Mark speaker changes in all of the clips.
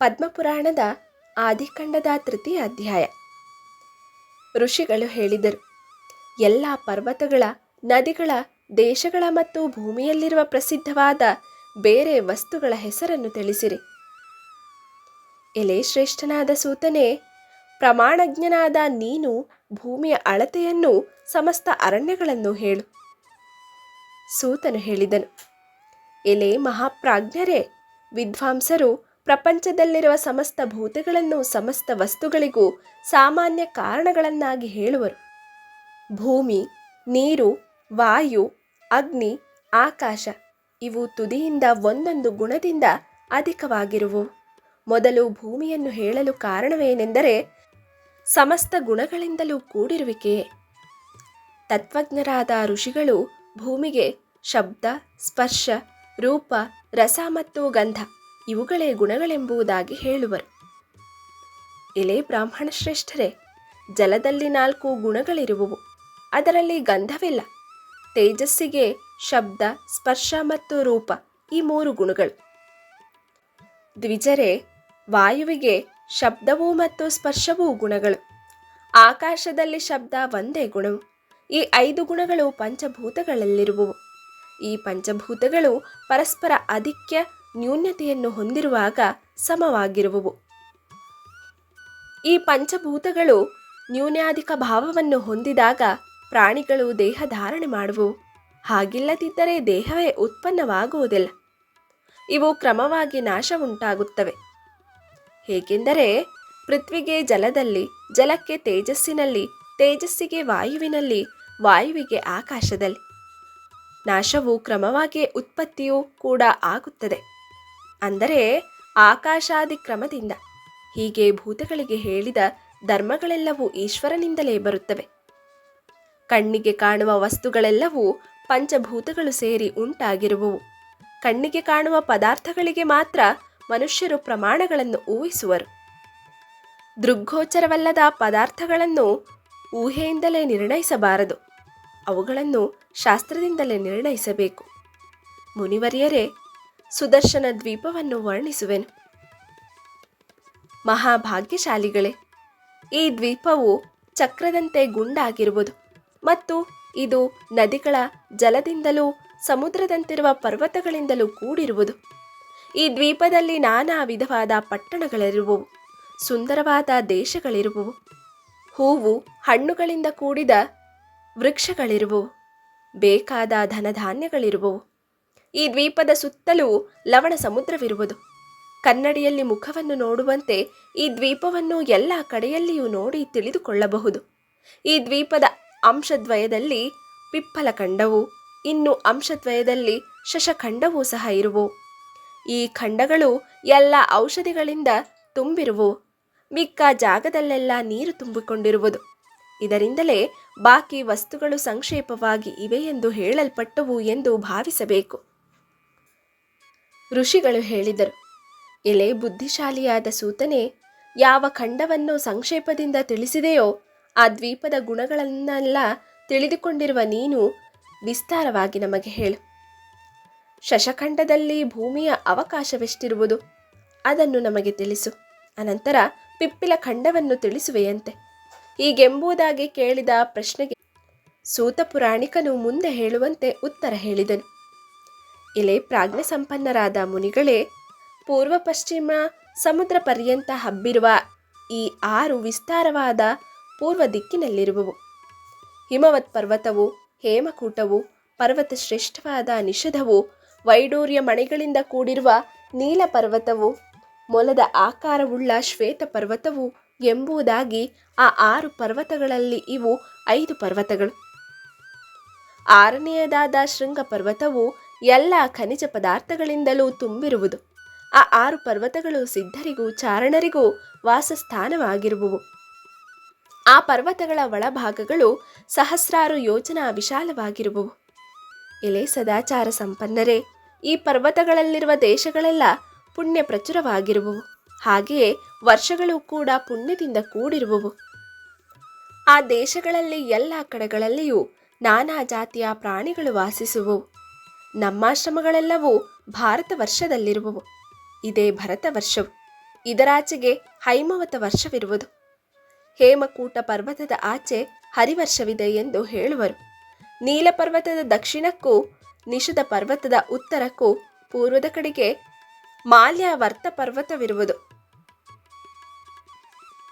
Speaker 1: ಪದ್ಮಪುರಾಣದ ಆದಿಕಂಡದ ತೃತೀಯ ಅಧ್ಯಾಯ. ಋಷಿಗಳು ಹೇಳಿದರು, ಎಲ್ಲ ಪರ್ವತಗಳ, ನದಿಗಳ, ದೇಶಗಳ ಮತ್ತು ಭೂಮಿಯಲ್ಲಿರುವ ಪ್ರಸಿದ್ಧವಾದ ಬೇರೆ ವಸ್ತುಗಳ ಹೆಸರನ್ನು ತಿಳಿಸಿರಿ. ಎಲೆ ಶ್ರೇಷ್ಠನಾದ ಸೂತನೇ, ಪ್ರಮಾಣಜ್ಞನಾದ ನೀನು ಭೂಮಿಯ ಅಳತೆಯನ್ನು ಸಮಸ್ತ ಅರಣ್ಯಗಳನ್ನು ಹೇಳು. ಸೂತನು ಹೇಳಿದನು, ಎಲೆ ಮಹಾಪ್ರಾಜ್ಞರೇ, ವಿದ್ವಾಂಸರು ಪ್ರಪಂಚದಲ್ಲಿರುವ ಸಮಸ್ತ ಭೂತಗಳನ್ನು, ಸಮಸ್ತ ವಸ್ತುಗಳಿಗೂ ಸಾಮಾನ್ಯ ಕಾರಣಗಳನ್ನಾಗಿ ಹೇಳುವರು. ಭೂಮಿ, ನೀರು, ವಾಯು, ಅಗ್ನಿ, ಆಕಾಶ ಇವು ತುದಿಯಿಂದ ಒಂದೊಂದು ಗುಣದಿಂದ ಅಧಿಕವಾಗಿರುವು. ಮೊದಲು ಭೂಮಿಯನ್ನು ಹೇಳಲು ಕಾರಣವೇನೆಂದರೆ ಸಮಸ್ತ ಗುಣಗಳಿಂದಲೂ ಕೂಡಿರುವಿಕೆಯೇ ತತ್ವಜ್ಞರಾದ ಋಷಿಗಳು ಭೂಮಿಗೆ ಶಬ್ದ, ಸ್ಪರ್ಶ, ರೂಪ, ರಸ ಮತ್ತು ಗಂಧ ಇವುಗಳೇ ಗುಣಗಳೆಂಬುದಾಗಿ ಹೇಳುವರು. ಎಲೆ ಬ್ರಾಹ್ಮಣ ಶ್ರೇಷ್ಠರೇ ಜಲದಲ್ಲಿ ನಾಲ್ಕು ಗುಣಗಳಿರುವವು. ಅದರಲ್ಲಿ ಗಂಧವಿಲ್ಲ. ತೇಜಸ್ಸಿಗೆ ಶಬ್ದ, ಸ್ಪರ್ಶ ಮತ್ತು ರೂಪ ಈ ಮೂರು ಗುಣಗಳು. ದ್ವಿಜರೇ, ವಾಯುವಿಗೆ ಶಬ್ದವೂ ಮತ್ತು ಸ್ಪರ್ಶವೂ ಗುಣಗಳು. ಆಕಾಶದಲ್ಲಿ ಶಬ್ದ ಒಂದೇ ಗುಣವು. ಈ ಐದು ಗುಣಗಳು ಪಂಚಭೂತಗಳಲ್ಲಿರುವವು. ಈ ಪಂಚಭೂತಗಳು ಪರಸ್ಪರ ಅಧಿಕ್ಯ ನ್ಯೂನ್ಯತೆಯನ್ನು ಹೊಂದಿರುವಾಗ ಸಮವಾಗಿರುವವು. ಈ ಪಂಚಭೂತಗಳು ನ್ಯೂನ್ಯಾಧಿಕ ಭಾವವನ್ನು ಹೊಂದಿದಾಗ ಪ್ರಾಣಿಗಳು ದೇಹ ಧಾರಣೆ ಮಾಡುವು. ಹಾಗಿಲ್ಲದಿದ್ದರೆ ದೇಹವೇ ಉತ್ಪನ್ನವಾಗುವುದಿಲ್ಲ. ಇವು ಕ್ರಮವಾಗಿ ನಾಶ ಉಂಟಾಗುತ್ತವೆ ಹೇಗೆಂದರೆ ಪೃಥ್ವಿಗೆ ಜಲದಲ್ಲಿ, ಜಲಕ್ಕೆ ತೇಜಸ್ಸಿನಲ್ಲಿ, ತೇಜಸ್ಸಿಗೆ ವಾಯುವಿನಲ್ಲಿ, ವಾಯುವಿಗೆ ಆಕಾಶದಲ್ಲಿ. ನಾಶವು ಕ್ರಮವಾಗಿ ಉತ್ಪತ್ತಿಯೂ ಕೂಡ ಆಗುತ್ತದೆ. ಅಂದರೆ ಆಕಾಶಾದಿಕ್ರಮದಿಂದ. ಹೀಗೆ ಭೂತಗಳಿಗೆ ಹೇಳಿದ ಧರ್ಮಗಳೆಲ್ಲವೂ ಈಶ್ವರನಿಂದಲೇ ಬರುತ್ತವೆ. ಕಣ್ಣಿಗೆ ಕಾಣುವ ವಸ್ತುಗಳೆಲ್ಲವೂ ಪಂಚಭೂತಗಳು ಸೇರಿ ಉಂಟಾಗಿರುವವು. ಕಣ್ಣಿಗೆ ಕಾಣುವ ಪದಾರ್ಥಗಳಿಗೆ ಮಾತ್ರ ಮನುಷ್ಯರು ಪ್ರಮಾಣಗಳನ್ನು ಊಹಿಸುವರು. ದೃಗ್ಗೋಚರವಲ್ಲದ ಪದಾರ್ಥಗಳನ್ನು ಊಹೆಯಿಂದಲೇ ನಿರ್ಣಯಿಸಬಾರದು. ಅವುಗಳನ್ನು ಶಾಸ್ತ್ರದಿಂದಲೇ ನಿರ್ಣಯಿಸಬೇಕು. ಮುನಿವರಿಯರೇ ಸುದರ್ಶನ ದ್ವೀಪವನ್ನು ವರ್ಣಿಸುವೆನು. ಮಹಾಭಾಗ್ಯಶಾಲಿಗಳೇ, ಈ ದ್ವೀಪವು ಚಕ್ರದಂತೆ ಗುಂಡಾಗಿರುವುದು ಮತ್ತು ಇದು ನದಿಗಳ ಜಲದಿಂದಲೂ ಸಮುದ್ರದಂತಿರುವ ಪರ್ವತಗಳಿಂದಲೂ ಕೂಡಿರುವುದು. ಈ ದ್ವೀಪದಲ್ಲಿ ನಾನಾ ವಿಧವಾದ ಪಟ್ಟಣಗಳಿರುವವು, ಸುಂದರವಾದ ದೇಶಗಳಿರುವವು, ಹೂವು ಹಣ್ಣುಗಳಿಂದ ಕೂಡಿದ ವೃಕ್ಷಗಳಿರುವವು, ಬೇಕಾದ ಧನಧಾನ್ಯಗಳಿರುವವು ಈ ದ್ವೀಪದ ಸುತ್ತಲೂ ಲವಣ ಸಮುದ್ರವಿರುವುದು. ಕನ್ನಡಿಯಲ್ಲಿ ಮುಖವನ್ನು ನೋಡುವಂತೆ ಈ ದ್ವೀಪವನ್ನು ಎಲ್ಲ ಕಡೆಯಲ್ಲಿಯೂ ನೋಡಿ ತಿಳಿದುಕೊಳ್ಳಬಹುದು. ಈ ದ್ವೀಪದ ಅಂಶದ್ವಯದಲ್ಲಿ ಪಿಪ್ಪಲ ಖಂಡವು ಇನ್ನು ಅಂಶದ್ವಯದಲ್ಲಿ ಶಶಖಂಡವೂ ಸಹ ಇರುವು. ಈ ಖಂಡಗಳು ಎಲ್ಲ ಔಷಧಿಗಳಿಂದ ತುಂಬಿರುವು. ಮಿಕ್ಕ ಜಾಗದಲ್ಲೆಲ್ಲ ನೀರು ತುಂಬಿಕೊಂಡಿರುವುದು. ಇದರಿಂದಲೇ ಬಾಕಿ ವಸ್ತುಗಳು ಸಂಕ್ಷೇಪವಾಗಿ ಇವೆ ಎಂದು ಹೇಳಲ್ಪಟ್ಟವು ಎಂದು ಭಾವಿಸಬೇಕು. ಋಷಿಗಳು ಹೇಳಿದರು. ಎಲೆ ಬುದ್ಧಿಶಾಲಿಯಾದ ಸೂತನೆ, ಯಾವ ಖಂಡವನ್ನು ಸಂಕ್ಷೇಪದಿಂದ ತಿಳಿಸಿದೆಯೋ ಆ ದ್ವೀಪದ ಗುಣಗಳನ್ನೆಲ್ಲ ತಿಳಿದುಕೊಂಡಿರುವ ನೀನು ವಿಸ್ತಾರವಾಗಿ ನಮಗೆ ಹೇಳು. ಶಶಖಂಡದಲ್ಲಿ ಭೂಮಿಯ ಅವಕಾಶವೆಷ್ಟಿರುವುದು ಅದನ್ನು ನಮಗೆ ತಿಳಿಸು. ಅನಂತರ ಪಿಪ್ಪಿಲ ಖಂಡವನ್ನು ತಿಳಿಸುವೆಯಂತೆ. ಹೀಗೆಂಬುದಾಗಿ ಕೇಳಿದ ಪ್ರಶ್ನೆಗೆ ಸೂತ ಪುರಾಣಿಕನು ಮುಂದೆ ಹೇಳುವಂತೆ ಉತ್ತರ ಹೇಳಿದನು. ಇಲೆ ಪ್ರಾಜ್ಞೆ ಸಂಪನ್ನರಾದ ಮುನಿಗಳೇ, ಪೂರ್ವ ಪಶ್ಚಿಮ ಸಮುದ್ರ ಪರ್ಯಂತ ಹಬ್ಬಿರುವ ಈ ಆರು ವಿಸ್ತಾರವಾದ ಪೂರ್ವ ದಿಕ್ಕಿನಲ್ಲಿರುವವು. ಹಿಮವತ್ ಪರ್ವತವು, ಹೇಮಕೂಟವು, ಪರ್ವತ ಶ್ರೇಷ್ಠವಾದ ನಿಷಧವು, ವೈಡೂರ್ಯ ಮಣಿಗಳಿಂದ ಕೂಡಿರುವ ನೀಲ ಪರ್ವತವು, ಮೊಲದ ಆಕಾರವುಳ್ಳ ಶ್ವೇತ ಪರ್ವತವು ಎಂಬುದಾಗಿ ಆ ಆರು ಪರ್ವತಗಳಲ್ಲಿ ಇವು ಐದು ಪರ್ವತಗಳು. ಆರನೆಯದಾದ ಶೃಂಗ ಪರ್ವತವು ಎಲ್ಲ ಖನಿಜ ಪದಾರ್ಥಗಳಿಂದಲೂ ತುಂಬಿರುವುದು. ಆ ಆರು ಪರ್ವತಗಳು ಸಿದ್ಧರಿಗೂ ಚಾರಣರಿಗೂ ವಾಸಸ್ಥಾನವಾಗಿರುವುವು. ಆ ಪರ್ವತಗಳ ಒಳಭಾಗಗಳು ಸಹಸ್ರಾರು ಯೋಜನಾ ವಿಶಾಲವಾಗಿರುವವು. ಎಲೆ ಸದಾಚಾರ ಸಂಪನ್ನರೇ, ಈ ಪರ್ವತಗಳಲ್ಲಿರುವ ದೇಶಗಳೆಲ್ಲ ಪುಣ್ಯ ಪ್ರಚುರವಾಗಿರುವವು ಹಾಗೆಯೇ ವರ್ಷಗಳು ಕೂಡ ಪುಣ್ಯದಿಂದ ಕೂಡಿರುವವು. ಆ ದೇಶಗಳಲ್ಲಿ ಎಲ್ಲ ಕಡೆಗಳಲ್ಲಿಯೂ ನಾನಾ ಜಾತಿಯ ಪ್ರಾಣಿಗಳು ವಾಸಿಸುವವು. ನಮ್ಮಾಶ್ರಮಗಳೆಲ್ಲವೂ ಭಾರತ ವರ್ಷದಲ್ಲಿರುವವು. ಇದೇ ಭರತ ವರ್ಷವು ಇದರಾಚೆಗೆ ಹೈಮವತ ವರ್ಷವಿರುವುದು. ಹೇಮಕೂಟ ಪರ್ವತದ ಆಚೆ ಹರಿವರ್ಷವಿದೆ ಎಂದು ಹೇಳುವರು. ನೀಲ ಪರ್ವತದ ದಕ್ಷಿಣಕ್ಕೂ ನಿಷದ ಪರ್ವತದ ಉತ್ತರಕ್ಕೂ ಪೂರ್ವದ ಕಡೆಗೆ ಮಾಲ್ಯವರ್ತ ಪರ್ವತವಿರುವುದು.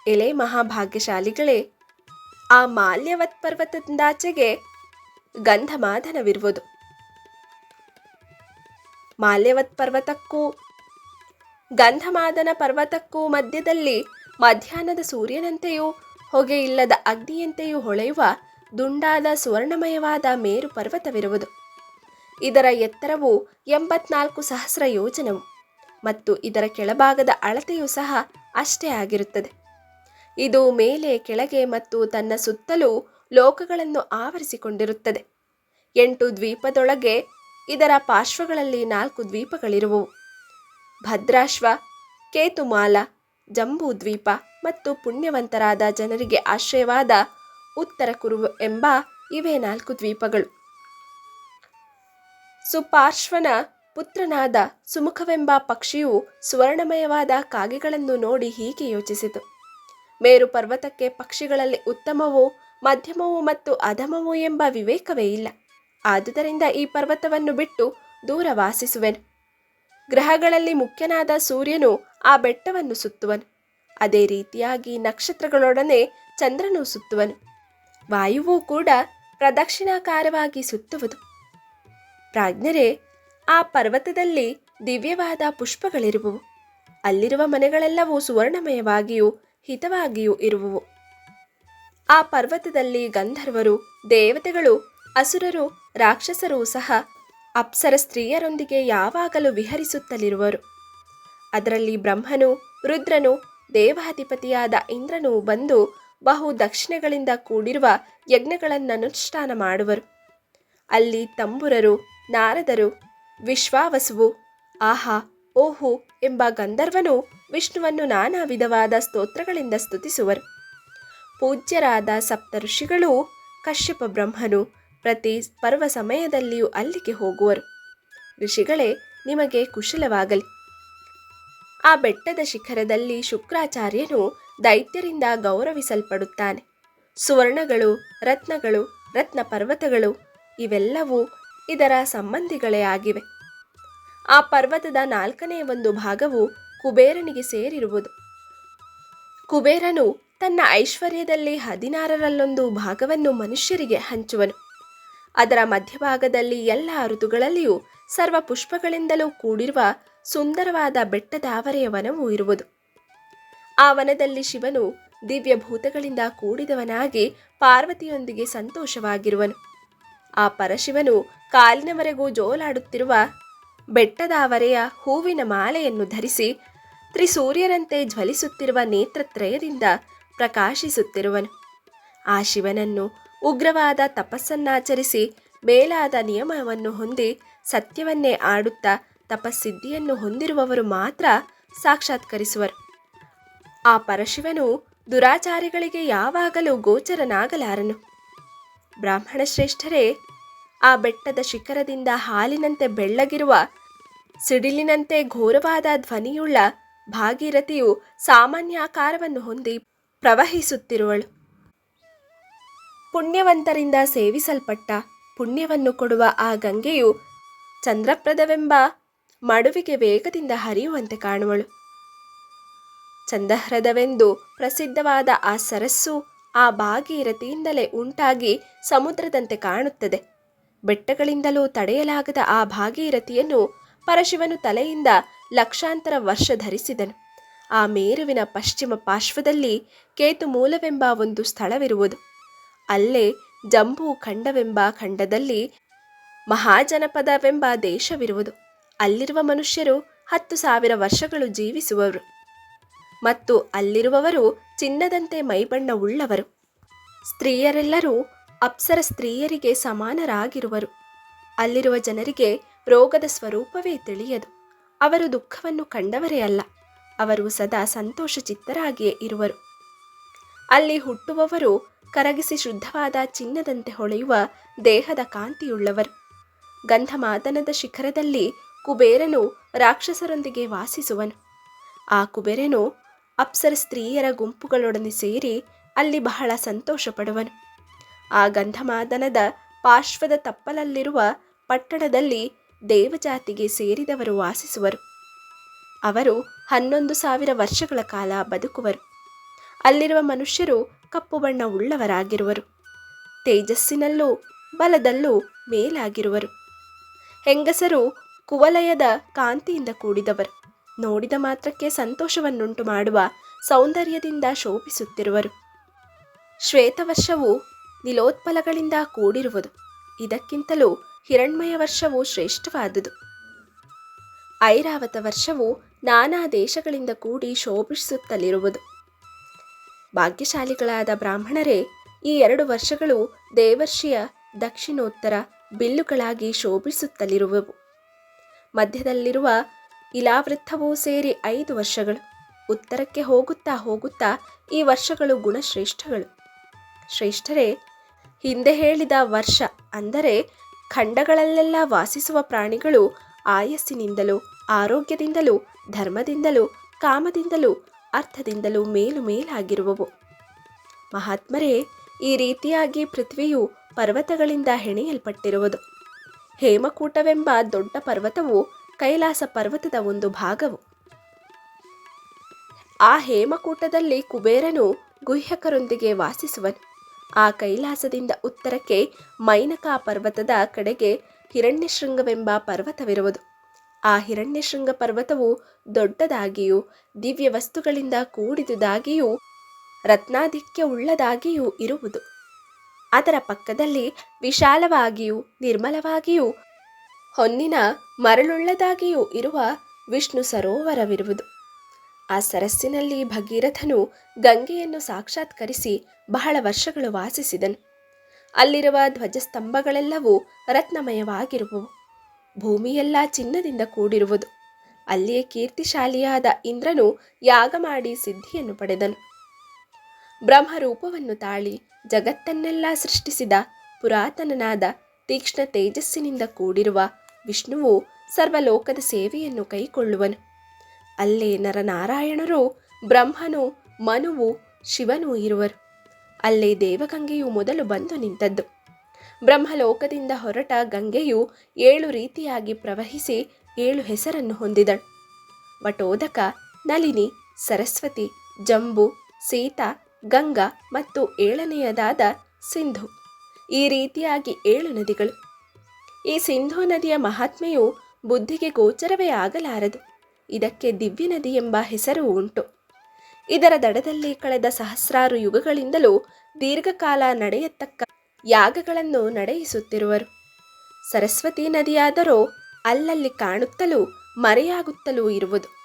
Speaker 1: ಎಲೆ ಮಹಾಭಾಗ್ಯಶಾಲಿಗಳೇ, ಆ ಮಾಲ್ಯವತ್ ಪರ್ವತದಿಂದಾಚೆಗೆ ಗಂಧಮಾದನವಿರುವುದು ಮಾಲ್ಯವತ್ ಪರ್ವತಕ್ಕೂ ಗಂಧಮಾದನ ಪರ್ವತಕ್ಕೂ ಮಧ್ಯದಲ್ಲಿ ಮಧ್ಯಾಹ್ನದ ಸೂರ್ಯನಂತೆಯೂ ಹೊಗೆ ಇಲ್ಲದ ಅಗ್ನಿಯಂತೆಯೂ ಹೊಳೆಯುವ ದುಂಡಾದ ಸುವರ್ಣಮಯವಾದ ಮೇರು ಪರ್ವತವಿರುವುದು. ಇದರ ಎತ್ತರವು ಎಂಬತ್ನಾಲ್ಕು ಸಹಸ್ರ ಯೋಜನವು ಮತ್ತು ಇದರ ಕೆಳಭಾಗದ ಅಳತೆಯೂ ಸಹ ಅಷ್ಟೇ ಆಗಿರುತ್ತದೆ. ಇದು ಮೇಲೆ, ಕೆಳಗೆ ಮತ್ತು ತನ್ನ ಸುತ್ತಲೂ ಲೋಕಗಳನ್ನು ಆವರಿಸಿಕೊಂಡಿರುತ್ತದೆ. ಎಂಟು ದ್ವೀಪದೊಳಗೆ ಇದರ ಪಾರ್ಶ್ವಗಳಲ್ಲಿ ನಾಲ್ಕು ದ್ವೀಪಗಳಿರುವು. ಭದ್ರಾಶ್ವ, ಕೇತುಮಾಲ ಜಂಬೂದ್ವೀಪ ಮತ್ತು ಪುಣ್ಯವಂತರಾದ ಜನರಿಗೆ ಆಶ್ರಯವಾದ ಉತ್ತರ ಕುರುವು ಎಂಬ ಇವೇ ನಾಲ್ಕು ದ್ವೀಪಗಳು. ಸುಪಾರ್ಶ್ವನ ಪುತ್ರನಾದ ಸುಮುಖವೆಂಬ ಪಕ್ಷಿಯು ಸುವರ್ಣಮಯವಾದ ಕಾಗೆಗಳನ್ನು ನೋಡಿ ಹೀಗೆ ಯೋಚಿಸಿತು. ಮೇರು ಪರ್ವತಕ್ಕೆ ಪಕ್ಷಿಗಳಲ್ಲಿ ಉತ್ತಮವೂ, ಮಧ್ಯಮವೂ ಮತ್ತು ಅಧಮವೂ ಎಂಬ ವಿವೇಕವೇ ಇಲ್ಲ. ಆದುದರಿಂದ ಈ ಪರ್ವತವನ್ನು ಬಿಟ್ಟು ದೂರ ವಾಸಿಸುವೆನು. ಗ್ರಹಗಳಲ್ಲಿ ಮುಖ್ಯನಾದ ಸೂರ್ಯನು ಆ ಬೆಟ್ಟವನ್ನು ಸುತ್ತುವನು. ಅದೇ ರೀತಿಯಾಗಿ ನಕ್ಷತ್ರಗಳೊಡನೆ ಚಂದ್ರನು ಸುತ್ತುವನು. ವಾಯುವು ಕೂಡ ಪ್ರದಕ್ಷಿಣಾಕಾರವಾಗಿ ಸುತ್ತುವುದು. ಪ್ರಾಜ್ಞರೇ, ಆ ಪರ್ವತದಲ್ಲಿ ದಿವ್ಯವಾದ ಪುಷ್ಪಗಳಿರುವವು. ಅಲ್ಲಿರುವ ಮನೆಗಳೆಲ್ಲವೂ ಸುವರ್ಣಮಯವಾಗಿಯೂ ಹಿತವಾಗಿಯೂ ಇರುವವು. ಆ ಪರ್ವತದಲ್ಲಿ ಗಂಧರ್ವರು, ದೇವತೆಗಳು, ಅಸುರರು ರಾಕ್ಷಸರು ಸಹ ಅಪ್ಸರ ಸ್ತ್ರೀಯರೊಂದಿಗೆ ಯಾವಾಗಲೂ ವಿಹರಿಸುತ್ತಲಿರುವರು. ಅದರಲ್ಲಿ ಬ್ರಹ್ಮನು, ರುದ್ರನು, ದೇವಾಧಿಪತಿಯಾದ ಇಂದ್ರನು ಬಂದು ಬಹು ದಕ್ಷಿಣೆಗಳಿಂದ ಕೂಡಿರುವ ಯಜ್ಞಗಳನ್ನು ಅನುಷ್ಠಾನ ಮಾಡುವರು. ಅಲ್ಲಿ ತಂಬುರರು, ನಾರದರು, ವಿಶ್ವಾವಸುವು, ಆಹಾ, ಓಹು ಎಂಬ ಗಂಧರ್ವನು ವಿಷ್ಣುವನ್ನು ನಾನಾ ವಿಧವಾದ ಸ್ತೋತ್ರಗಳಿಂದ ಸ್ತುತಿಸುವರು. ಪೂಜ್ಯರಾದ ಸಪ್ತ ಋಷಿಗಳು ಕಶ್ಯಪ ಬ್ರಹ್ಮನು ಪ್ರತಿ ಪರ್ವ ಸಮಯದಲ್ಲಿಯೂ ಅಲ್ಲಿಗೆ ಹೋಗುವರು. ಋಷಿಗಳೇ, ನಿಮಗೆ ಕುಶಲವಾಗಲಿ. ಆ ಬೆಟ್ಟದ ಶಿಖರದಲ್ಲಿ ಶುಕ್ರಾಚಾರ್ಯನು ದೈತ್ಯರಿಂದ ಗೌರವಿಸಲ್ಪಡುತ್ತಾನೆ. ಸುವರ್ಣಗಳು, ರತ್ನಗಳು ರತ್ನ ಪರ್ವತಗಳು ಇವೆಲ್ಲವೂ ಇದರ ಸಂಬಂಧಿಗಳೇ ಆಗಿವೆ. ಆ ಪರ್ವತದ ನಾಲ್ಕನೇ ಒಂದು ಭಾಗವು ಕುಬೇರನಿಗೆ ಸೇರಿರುವುದು. ಕುಬೇರನು ತನ್ನ ಐಶ್ವರ್ಯದಲ್ಲಿ ಹದಿನಾರರಲ್ಲೊಂದು ಭಾಗವನ್ನು ಮನುಷ್ಯರಿಗೆ ಹಂಚುವನು. ಅದರ ಮಧ್ಯಭಾಗದಲ್ಲಿ ಎಲ್ಲ ಋತುಗಳಲ್ಲಿಯೂ ಸರ್ವ ಪುಷ್ಪಗಳಿಂದಲೂ ಕೂಡಿರುವ ಸುಂದರವಾದ ಬೆಟ್ಟದಾವರೆಯ ವನವೂ ಇರುವುದು. ಆ ವನದಲ್ಲಿ ಶಿವನು ದಿವ್ಯ ಭೂತಗಳಿಂದ ಕೂಡಿದವನಾಗಿ ಪಾರ್ವತಿಯೊಂದಿಗೆ ಸಂತೋಷವಾಗಿರುವನು. ಆ ಪರಶಿವನು ಕಾಲಿನವರೆಗೂ ಜೋಲಾಡುತ್ತಿರುವ ಬೆಟ್ಟದಾವರೆಯ ಹೂವಿನ ಮಾಲೆಯನ್ನು ಧರಿಸಿ ತ್ರಿಸೂರ್ಯರಂತೆ ಜ್ವಲಿಸುತ್ತಿರುವ ನೇತ್ರತ್ರಯದಿಂದ ಪ್ರಕಾಶಿಸುತ್ತಿರುವನು. ಆ ಶಿವನನ್ನು ಉಗ್ರವಾದ ತಪಸ್ಸನ್ನಾಚರಿಸಿ ಮೇಲಾದ ನಿಯಮವನ್ನು ಹೊಂದಿ ಸತ್ಯವನ್ನೇ ಆಡುತ್ತಾ ತಪಸ್ಸಿದ್ಧಿಯನ್ನು ಹೊಂದಿರುವವರು ಮಾತ್ರ ಸಾಕ್ಷಾತ್ಕರಿಸುವರು. ಆ ಪರಶಿವನು ದುರಾಚಾರಿಗಳಿಗೆ ಯಾವಾಗಲೂ ಗೋಚರನಾಗಲಾರನು. ಬ್ರಾಹ್ಮಣ ಶ್ರೇಷ್ಠರೇ, ಆ ಬೆಟ್ಟದ ಶಿಖರದಿಂದ ಹಾಲಿನಂತೆ ಬೆಳ್ಳಗಿರುವ ಸಿಡಿಲಿನಂತೆ ಘೋರವಾದ ಧ್ವನಿಯುಳ್ಳ ಭಾಗೀರಥಿಯು ಸಾಮಾನ್ಯಾಕಾರವನ್ನು ಹೊಂದಿ ಪ್ರವಹಿಸುತ್ತಿರುವಳು. ಪುಣ್ಯವಂತರಿಂದ ಸೇವಿಸಲ್ಪಟ್ಟ ಪುಣ್ಯವನ್ನು ಕೊಡುವ ಆ ಗಂಗೆಯು ಚಂದ್ರಪ್ರದವೆಂಬ ಮಡುವಿಗೆ ವೇಗದಿಂದ ಹರಿಯುವಂತೆ ಕಾಣುವಳು. ಚಂದಹ್ರದವೆಂದು ಪ್ರಸಿದ್ಧವಾದ ಆ ಸರಸ್ಸು ಆ ಭಾಗೀರಥಿಯಿಂದಲೇ ಉಂಟಾಗಿ ಸಮುದ್ರದಂತೆ ಕಾಣುತ್ತದೆ. ಬೆಟ್ಟಗಳಿಂದಲೂ ತಡೆಯಲಾಗದ ಆ ಭಾಗೀರಥಿಯನ್ನು ಪರಶಿವನು ತಲೆಯಿಂದ ಲಕ್ಷಾಂತರ ವರ್ಷ ಧರಿಸಿದನು. ಆ ಮೇರುವಿನ ಪಶ್ಚಿಮ ಪಾರ್ಶ್ವದಲ್ಲಿ ಕೇತು ಮೂಲವೆಂಬ ಒಂದು ಸ್ಥಳವಿರುವುದು. ಅಲ್ಲೇ ಜಂಬೂ ಖಂಡವೆಂಬ ಖಂಡದಲ್ಲಿ ಮಹಾಜನಪದವೆಂಬ ದೇಶವಿರುವುದು. ಅಲ್ಲಿರುವ ಮನುಷ್ಯರು ಹತ್ತು ಸಾವಿರ ವರ್ಷಗಳು ಜೀವಿಸುವವರು. ಮತ್ತು ಅಲ್ಲಿರುವವರು ಚಿನ್ನದಂತೆ ಮೈಬಣ್ಣವುಳ್ಳವರು ಸ್ತ್ರೀಯರೆಲ್ಲರೂ ಅಪ್ಸರ ಸ್ತ್ರೀಯರಿಗೆ ಸಮಾನರಾಗಿರುವರು. ಅಲ್ಲಿರುವ ಜನರಿಗೆ ರೋಗದ ಸ್ವರೂಪವೇ ತಿಳಿಯದು. ಅವರು ದುಃಖವನ್ನು ಕಂಡವರೇ ಅಲ್ಲ. ಅವರು ಸದಾ ಸಂತೋಷ ಚಿತ್ತರಾಗಿಯೇ ಇರುವರು. ಅಲ್ಲಿ ಹುಟ್ಟುವವರು ಕರಗಿಸಿ ಶುದ್ಧವಾದ ಚಿನ್ನದಂತೆ ಹೊಳೆಯುವ ದೇಹದ ಕಾಂತಿಯುಳ್ಳವರು. ಗಂಧಮಾದನದ ಶಿಖರದಲ್ಲಿ ಕುಬೇರನು ರಾಕ್ಷಸರೊಂದಿಗೆ ವಾಸಿಸುವನು. ಆ ಕುಬೇರನು ಅಪ್ಸರ ಸ್ತ್ರೀಯರ ಗುಂಪುಗಳೊಡನೆ ಸೇರಿ ಅಲ್ಲಿ ಬಹಳ ಸಂತೋಷ ಪಡುವನು ಆ ಗಂಧಮಾದನದ ಪಾರ್ಶ್ವದ ತಪ್ಪಲಲ್ಲಿರುವ ಪಟ್ಟಣದಲ್ಲಿ ದೇವಜಾತಿಗೆ ಸೇರಿದವರು ವಾಸಿಸುವರು. ಅವರು ಹನ್ನೊಂದು ಸಾವಿರ ವರ್ಷಗಳ ಕಾಲ ಬದುಕುವರು. ಅಲ್ಲಿರುವ ಮನುಷ್ಯರು ಕಪ್ಪು ಬಣ್ಣ ಉಳ್ಳವರಾಗಿರುವರು. ತೇಜಸ್ಸಿನಲ್ಲೂ ಬಲದಲ್ಲೂ ಮೇಲಾಗಿರುವರು. ಹೆಂಗಸರು ಕುವಲಯದ ಕಾಂತಿಯಿಂದ ಕೂಡಿದವರು. ನೋಡಿದ ಮಾತ್ರಕ್ಕೆ ಸಂತೋಷವನ್ನುಂಟು ಮಾಡುವ ಸೌಂದರ್ಯದಿಂದ ಶೋಭಿಸುತ್ತಿರುವರು. ಶ್ವೇತವರ್ಷವು ನಿಲೋತ್ಪಲಗಳಿಂದ ಕೂಡಿರುವುದು. ಇದಕ್ಕಿಂತಲೂ ಹಿರಣ್ಮಯ ವರ್ಷವು ಶ್ರೇಷ್ಠವಾದುದು. ಐರಾವತ ವರ್ಷವು ನಾನಾ ದೇಶಗಳಿಂದ ಕೂಡಿ ಶೋಭಿಸುತ್ತಲಿರುವುದು. ಭಾಗ್ಯಶಾಲಿಗಳಾದ ಬ್ರಾಹ್ಮಣರೇ, ಈ ಎರಡು ವರ್ಷಗಳು ದೇವರ್ಷಿಯ ದಕ್ಷಿಣೋತ್ತರ ಬಿಲ್ಲುಗಳಾಗಿ ಶೋಭಿಸುತ್ತಲಿರುವವು. ಮಧ್ಯದಲ್ಲಿರುವ ಇಲಾವೃತ್ತವೂ ಸೇರಿ ಐದು ವರ್ಷಗಳು, ಉತ್ತರಕ್ಕೆ ಹೋಗುತ್ತಾ ಹೋಗುತ್ತಾ ಈ ವರ್ಷಗಳು ಗುಣಶ್ರೇಷ್ಠಗಳು. ಶ್ರೇಷ್ಠರೇ, ಹಿಂದೆ ಹೇಳಿದ ವರ್ಷ ಅಂದರೆ ಖಂಡಗಳಲ್ಲೆಲ್ಲ ವಾಸಿಸುವ ಪ್ರಾಣಿಗಳು ಆಯಸ್ಸಿನಿಂದಲೂ, ಆರೋಗ್ಯದಿಂದಲೂ, ಧರ್ಮದಿಂದಲೂ, ಕಾಮದಿಂದಲೂ ಅರ್ಥದಿಂದಲೂ ಮೇಲು ಮೇಲಾಗಿರುವವು. ಮಹಾತ್ಮರೇ, ಈ ರೀತಿಯಾಗಿ ಪೃಥ್ವಿಯು ಪರ್ವತಗಳಿಂದ ಹೆಣೆಯಲ್ಪಟ್ಟಿರುವುದು. ಹೇಮಕೂಟವೆಂಬ ದೊಡ್ಡ ಪರ್ವತವು ಕೈಲಾಸ ಪರ್ವತದ ಒಂದು ಭಾಗವು. ಆ ಹೇಮಕೂಟದಲ್ಲಿ ಕುಬೇರನು ಗುಹ್ಯಕರೊಂದಿಗೆ ವಾಸಿಸುವನು. ಆ ಕೈಲಾಸದಿಂದ ಉತ್ತರಕ್ಕೆ ಮೈನಕಾ ಪರ್ವತದ ಕಡೆಗೆ ಹಿರಣ್ಯಶೃಂಗವೆಂಬ ಪರ್ವತವಿರುವುದು. ಆ ಹಿರಣ್ಯಶೃಂಗ ಪರ್ವತವು ದೊಡ್ಡದಾಗಿಯೂ, ದಿವ್ಯ ವಸ್ತುಗಳಿಂದ ಕೂಡಿದುದಾಗಿಯೂ ರತ್ನಾಧಿಕ್ಯ ಉಳ್ಳದಾಗಿಯೂ ಇರುವುದು. ಅದರ ಪಕ್ಕದಲ್ಲಿ ವಿಶಾಲವಾಗಿಯೂ, ನಿರ್ಮಲವಾಗಿಯೂ, ಹೊನ್ನಿನ ಮರಳುಳ್ಳದಾಗಿಯೂ ಇರುವ ವಿಷ್ಣು ಸರೋವರವಿರುವುದು. ಆ ಸರಸ್ಸಿನಲ್ಲಿ ಭಗೀರಥನು ಗಂಗೆಯನ್ನು ಸಾಕ್ಷಾತ್ಕರಿಸಿ ಬಹಳ ವರ್ಷಗಳು ವಾಸಿಸಿದನು. ಅಲ್ಲಿರುವ ಧ್ವಜಸ್ತಂಭಗಳೆಲ್ಲವೂ ರತ್ನಮಯವಾಗಿರುವವು. ಭೂಮಿಯೆಲ್ಲ ಚಿನ್ನದಿಂದ ಕೂಡಿರುವುದು. ಅಲ್ಲಿಯೇ ಕೀರ್ತಿಶಾಲಿಯಾದ ಇಂದ್ರನು ಯಾಗ ಮಾಡಿ ಸಿದ್ಧಿಯನ್ನು ಪಡೆದನು. ಬ್ರಹ್ಮರೂಪವನ್ನು ತಾಳಿ ಜಗತ್ತನ್ನೆಲ್ಲ ಸೃಷ್ಟಿಸಿದ ಪುರಾತನನಾದ ತೀಕ್ಷ್ಣ ತೇಜಸ್ಸಿನಿಂದ ಕೂಡಿರುವ ವಿಷ್ಣುವು ಸರ್ವಲೋಕದ ಸೇವೆಯನ್ನು ಕೈಕೊಳ್ಳುವನು. ಅಲ್ಲೇ ನರನಾರಾಯಣರು ಬ್ರಹ್ಮನು, ಮನುವು, ಶಿವನೂ ಇರುವರು. ಅಲ್ಲೇ ದೇವಗಂಗೆಯು ಮೊದಲು ಬಂದು ನಿಂತದ್ದು. ಬ್ರಹ್ಮಲೋಕದಿಂದ ಹೊರಟ ಗಂಗೆಯು ಏಳು ರೀತಿಯಾಗಿ ಪ್ರವಹಿಸಿ ಏಳು ಹೆಸರನ್ನು ಹೊಂದಿದಳು ವಟೋದಕ ನಲಿನಿ ಸರಸ್ವತಿ, ಜಂಬು, ಸೀತಾ, ಗಂಗಾ ಮತ್ತು ಏಳನೆಯದಾದ ಸಿಂಧು. ಈ ರೀತಿಯಾಗಿ ಏಳು ನದಿಗಳು. ಈ ಸಿಂಧು ನದಿಯ ಮಹಾತ್ಮೆಯು ಬುದ್ಧಿಗೆ ಗೋಚರವೇ ಆಗಲಾರದು. ಇದಕ್ಕೆ ದಿವ್ಯ ನದಿ ಎಂಬ ಹೆಸರು ಉಂಟು. ಇದರ ದಡದಲ್ಲಿ ಕಳೆದ ಸಹಸ್ರಾರು ಯುಗಗಳಿಂದಲೂ ದೀರ್ಘಕಾಲ ನಡೆಯತಕ್ಕ ಯಾಗಗಳನ್ನು ನಡೆಯಿಸುತ್ತಿರುವರು. ಸರಸ್ವತಿ ನದಿಯಾದರೂ ಅಲ್ಲಲ್ಲಿ ಕಾಣುತ್ತಲೂ ಮರೆಯಾಗುತ್ತಲೂ ಇರುವುದು.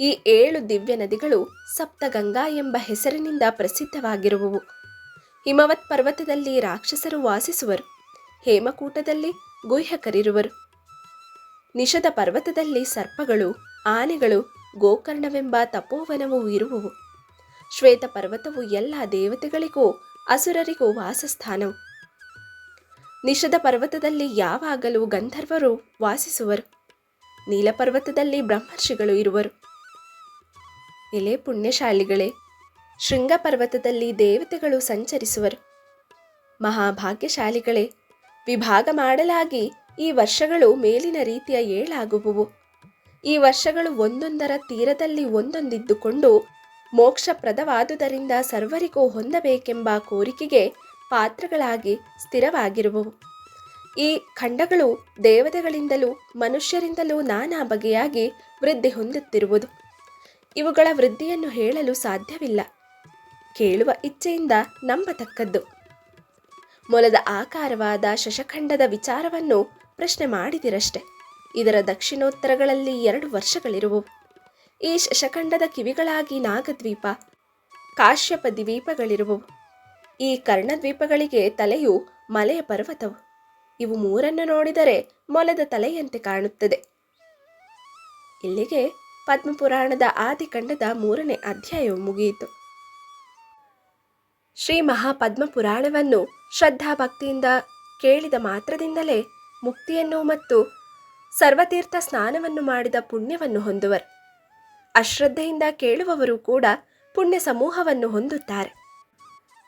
Speaker 1: ಈ ಏಳು ದಿವ್ಯ ನದಿಗಳು ಸಪ್ತಗಂಗಾ ಎಂಬ ಹೆಸರಿನಿಂದ ಪ್ರಸಿದ್ಧವಾಗಿರುವವು. ಹಿಮವತ್ ಪರ್ವತದಲ್ಲಿ ರಾಕ್ಷಸರು ವಾಸಿಸುವರು. ಹೇಮಕೂಟದಲ್ಲಿ ಗುಹ್ಯಕರಿರುವರು. ನಿಷದ ಪರ್ವತದಲ್ಲಿ ಸರ್ಪಗಳು, ಆನೆಗಳು, ಗೋಕರ್ಣವೆಂಬ ತಪೋವನವೂ ಇರುವವು. ಶ್ವೇತ ಪರ್ವತವು ಎಲ್ಲ ದೇವತೆಗಳಿಗೂ ಅಸುರರಿಗೂ ವಾಸಸ್ಥಾನವು ನಿಷದ ಪರ್ವತದಲ್ಲಿ ಯಾವಾಗಲೂ ಗಂಧರ್ವರು ವಾಸಿಸುವರು. ನೀಲಪರ್ವತದಲ್ಲಿ ಬ್ರಹ್ಮರ್ಷಿಗಳು ಇರುವರು. ಎಲೆ ಪುಣ್ಯಶಾಲಿಗಳೇ ಶೃಂಗ ಪರ್ವತದಲ್ಲಿ ದೇವತೆಗಳು ಸಂಚರಿಸುವರು. ಮಹಾಭಾಗ್ಯಶಾಲಿಗಳೇ, ವಿಭಾಗ ಮಾಡಲಾಗಿ ಈ ವರ್ಷಗಳು ಮೇಲಿನ ರೀತಿಯ ಏಳಾಗುವುವು. ಈ ವರ್ಷಗಳು ಒಂದೊಂದರ ತೀರದಲ್ಲಿ ಒಂದೊಂದಿದ್ದುಕೊಂಡು ಮೋಕ್ಷಪ್ರದವಾದುದರಿಂದ ಸರ್ವರಿಗೂ ಹೊಂದಬೇಕೆಂಬ ಕೋರಿಕೆಗೆ ಪಾತ್ರಗಳಾಗಿ ಸ್ಥಿರವಾಗಿರುವವು ಈ ಖಂಡಗಳು ದೇವತೆಗಳಿಂದಲೂ ಮನುಷ್ಯರಿಂದಲೂ ನಾನಾ ಬಗೆಯಾಗಿ ವೃದ್ಧಿ ಹೊಂದುತ್ತಿರುವುದು. ಇವುಗಳ ವೃದ್ಧಿಯನ್ನು ಹೇಳಲು ಸಾಧ್ಯವಿಲ್ಲ. ಕೇಳುವ ಇಚ್ಛೆಯಿಂದ ನಂಬತಕ್ಕದ್ದು. ಮೊಲದ ಆಕಾರವಾದ ಶಶಖಂಡದ ವಿಚಾರವನ್ನು ಪ್ರಶ್ನೆ ಮಾಡಿದಿರಷ್ಟೆ. ಇದರ ದಕ್ಷಿಣೋತ್ತರಗಳಲ್ಲಿ ಎರಡು ವರ್ಷಗಳಿರುವವು ಈ ಶಶಖಂಡದ ಕಿವಿಗಳಾಗಿ ನಾಗದ್ವೀಪ, ಕಾಶ್ಯಪ ದ್ವೀಪಗಳಿರುವು ಈ ಕರ್ಣದ್ವೀಪಗಳಿಗೆ ತಲೆಯು ಮಲೆಯ ಪರ್ವತವು. ಇವು ಮೂರನ್ನು ನೋಡಿದರೆ ಮೊಲದ ತಲೆಯಂತೆ ಕಾಣುತ್ತದೆ. ಇಲ್ಲಿಗೆ ಪದ್ಮಪುರಾಣದ ಆದಿಕಂಡದ ಮೂರನೇ ಅಧ್ಯಾಯವು ಮುಗಿಯಿತು. ಶ್ರೀ ಮಹಾಪದ್ಮಪುರಾಣವನ್ನು ಶ್ರದ್ಧಾಭಕ್ತಿಯಿಂದ ಕೇಳಿದ ಮಾತ್ರದಿಂದಲೇ ಮುಕ್ತಿಯನ್ನು ಮತ್ತು ಸರ್ವತೀರ್ಥ ಸ್ನಾನವನ್ನು ಮಾಡಿದ ಪುಣ್ಯವನ್ನು ಹೊಂದುವರು. ಅಶ್ರದ್ಧೆಯಿಂದ ಕೇಳುವವರು ಕೂಡ ಪುಣ್ಯ ಸಮೂಹವನ್ನು ಹೊಂದುತ್ತಾರೆ.